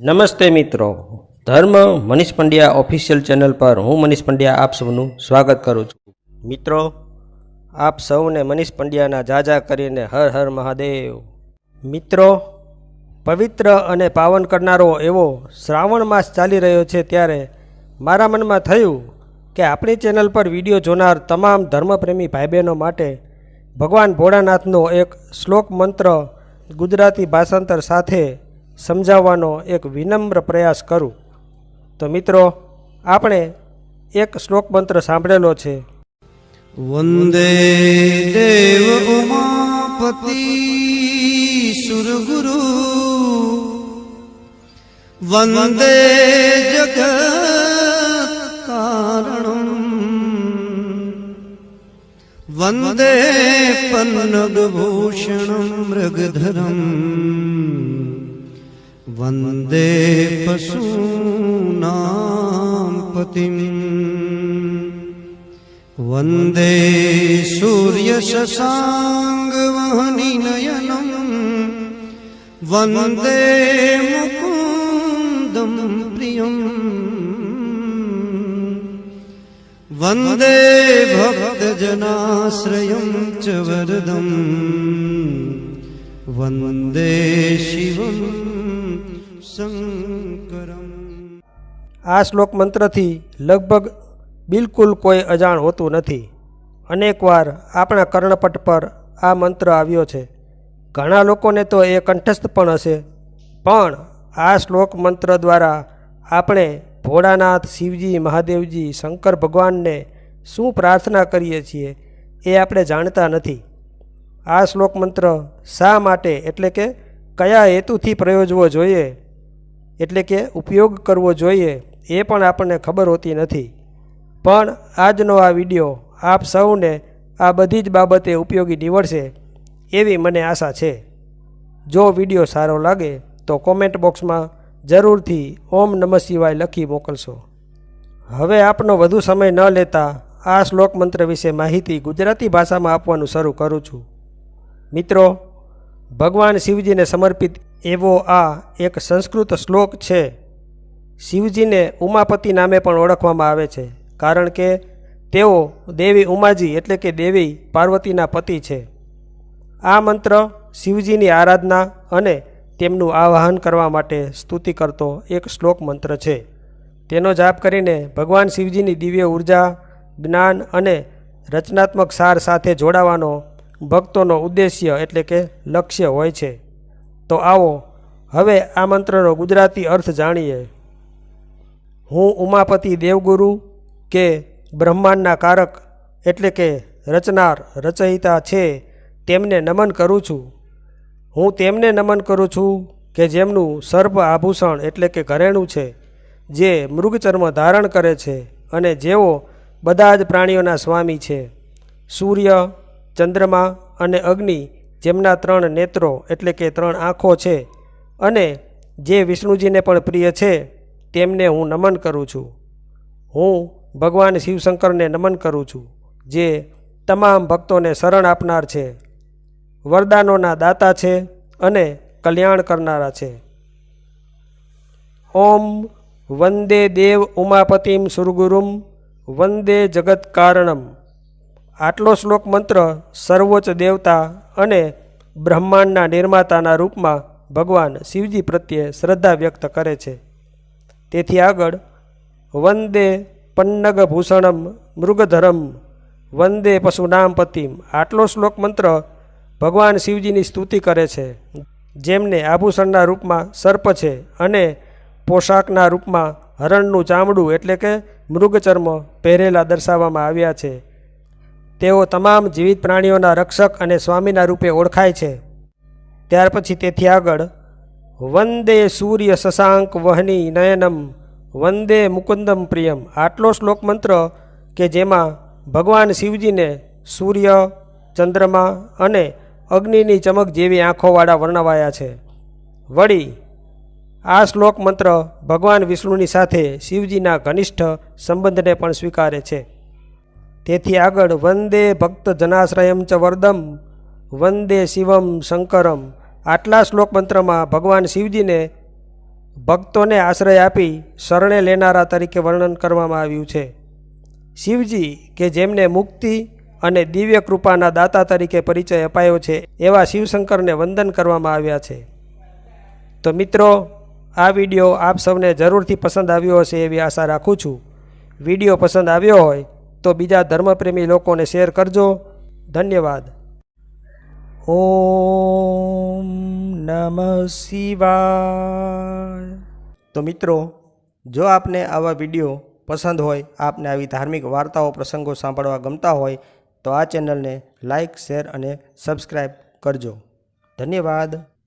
નમસ્તે મિત્રો. ધર્મ મનીષ પંડ્યા ઓફિશિયલ ચેનલ પર હું મનીષ પંડ્યા આપ સૌનું સ્વાગત કરું છું. મિત્રો, આપ સૌને મનીષ પંડ્યાના જાજા કરીને હર હર મહાદેવ. મિત્રો, પવિત્ર અને પાવન કરનારો એવો શ્રાવણ માસ ચાલી રહ્યો છે ત્યારે મારા મનમાં થયું કે આપણી ચેનલ પર વીડિયો જોનાર તમામ ધર્મપ્રેમી ભાઈ બહેનો માટે ભગવાન ભોળાનાથનો એક શ્લોક મંત્ર ગુજરાતી ભાષાંતર સાથે સમજાવવાનો એક વિનમ્ર પ્રયાસ કરું. તો મિત્રો, આપણે એક શ્લોક મંત્ર સાંભળેલો છે. વંદે દેવ ઉમાપતિ સુરગુરુ. વંદે જગત કારણમ વંદે પન્નગભૂષણ મૃગધરમ. वन्दे पशूनां पशूनापतिम् वन्दे सूर्यशशाङ्गयनम् वन्दे मुकुन्दं प्रियम्। वन्दे भक्तजनाश्रयं च वरदम्। वन्दे शिवम्। શંકરમ આ શ્લોક મંત્રથી લગભગ બિલકુલ કોઈ અજાણ હોતું નથી. અનેકવાર આપણા કર્ણપટ પર આ મંત્ર આવ્યો છે. ઘણા લોકોને તો એ કંઠસ્થ પણ હશે. પણ આ શ્લોક મંત્ર દ્વારા આપણે ભોળાનાથ, શિવજી, મહાદેવજી, શંકર ભગવાનને શું પ્રાર્થના કરીએ છીએ એ આપણે જાણતા નથી. આ શ્લોક મંત્ર શા માટે? એટલે કે કયા હેતુથી પ્રયોજવો જોઈએ? એટલે કે ઉપયોગ કરવો જોઈએ એ પણ આપણને ખબર હોતી નથી. પણ આજનો આ વીડિયો આપ સૌને આ બધી જ બાબતે ઉપયોગી નીવડશે એવી મને આશા છે. જો વીડિયો સારો લાગે તો કોમેન્ટ બોક્સમાં જરૂરથી ઓમ નમઃ શિવાય લખી મોકલશો. હવે આપનો વધુ સમય ન લેતા આ શ્લોક મંત્ર વિશે માહિતી ગુજરાતી ભાષામાં આપવાનું શરૂ કરું છું. મિત્રો, ભગવાન શિવજીને સમર્પિત એવો આ એક સંસ્કૃત શ્લોક છે. શિવજીને ઉમાપતિ નામે પણ ઓળખવામાં આવે છે, કારણ કે તેઓ દેવી ઉમાજી એટલે કે દેવી પાર્વતીના પતિ છે. આ મંત્ર શિવજીની આરાધના અને તેમનું આવાહન કરવા માટે સ્તુતિ કરતો એક શ્લોક મંત્ર છે. તેનો જાપ કરીને ભગવાન શિવજીની દિવ્ય ઊર્જા, જ્ઞાન અને રચનાત્મક સાર સાથે જોડાવાનો ભક્તોનો ઉદ્દેશ્ય એટલે કે લક્ષ્ય હોય છે. તો આવો, હવે આ મંત્રનો ગુજરાતી અર્થ જાણીએ. હું ઉમાપતિ દેવગુરુ કે બ્રહ્માંડના કારક એટલે કે રચનાર, રચયિતા છે, તેમને નમન કરું છું. હું તેમને નમન કરું છું કે જેમનું સર્પ આભૂષણ એટલે કે ઘરેણું છે, જે મૃગચર્મ ધારણ કરે છે અને જેઓ બધા જ પ્રાણીઓના સ્વામી છે. સૂર્ય, ચંદ્રમા અને અગ્નિ જેમના ત્રણ નેત્રો એટલે કે ત્રણ આંખો છે અને જે વિષ્ણુજીને પણ પ્રિય છે, તેમને હું નમન કરું છું. હું ભગવાન શિવશંકરને નમન કરું છું, જે તમામ ભક્તોને શરણ આપનાર છે, વરદાનોના દાતા છે અને કલ્યાણ કરનારા છે. ઓમ વંદે દેવ ઉમાપતિમ સુરગુરુમ, વંદે જગત કારણમ. આટલો શ્લોક મંત્ર સર્વોચ્ચ દેવતા અને બ્રહ્માંડના નિર્માતાના રૂપમાં ભગવાન શિવજી પ્રત્યે શ્રદ્ધા વ્યક્ત કરે છે. તેથી આગળ, વંદે પન્નગભૂષણમ મૃગધરમ, વંદે પશુનામ પતિમ આટલો શ્લોક મંત્ર ભગવાન શિવજીની સ્તુતિ કરે છે, જેમને આભૂષણના રૂપમાં સર્પ છે અને પોશાકના રૂપમાં હરણનું ચામડું એટલે કે મૃગચર્મ પહેરેલા દર્શાવવામાં આવ્યા છે. તેઓ તમામ જીવિત પ્રાણીઓના રક્ષક અને સ્વામીના રૂપે ઓળખાય છે. ત્યાર પછી તેથી આગળ, વંદે સૂર્ય શશાંક વહની નયનમ, વંદે મુકુંદમ પ્રિયમ. આટલો શ્લોક મંત્ર કે જેમાં ભગવાન શિવજીને સૂર્ય, ચંદ્રમા અને અગ્નિની ચમક જેવી આંખોવાળા વર્ણવાયા છે. વળી, આ શ્લોક મંત્ર ભગવાન વિષ્ણુની સાથે શિવજીના ઘનિષ્ઠ સંબંધને પણ સ્વીકારે છે. તેથી આગળ વંદે ભક્ત જનાશ્રયમ ચ વરદમ, વંદે શિવમ શંકરમ. આટલા શ્લોક મંત્રમાં ભગવાન શિવજીને ભક્તોને આશ્રય આપી શરણે લેનારા તરીકે વર્ણન કરવામાં આવ્યું છે. શિવજી કે જેમને મુક્તિ અને દિવ્ય કૃપાના દાતા તરીકે પરિચય અપાયો છે, એવા શિવશંકરને વંદન કરવામાં આવ્યા છે. તો મિત્રો, આ વીડિયો આપ સૌને જરૂરથી પસંદ આવ્યો હશે એવી આશા રાખું છું. વીડિયો પસંદ આવ્યો હોય તો બીજા ધર્મપ્રેમી લોકોને શેર કરજો. ધન્યવાદ. ઓમ નમ શિવાય. તો મિત્રો જો આપને આવા વીડિયો પસંદ હોય આપને આવી ધાર્મિક વાર્તાઓ પ્રસંગો સાંભળવા ગમતા હોય તો આ ચેનલને લાઈક શેર અને સબસ્ક્રાઈબ કરજો. ધન્યવાદ.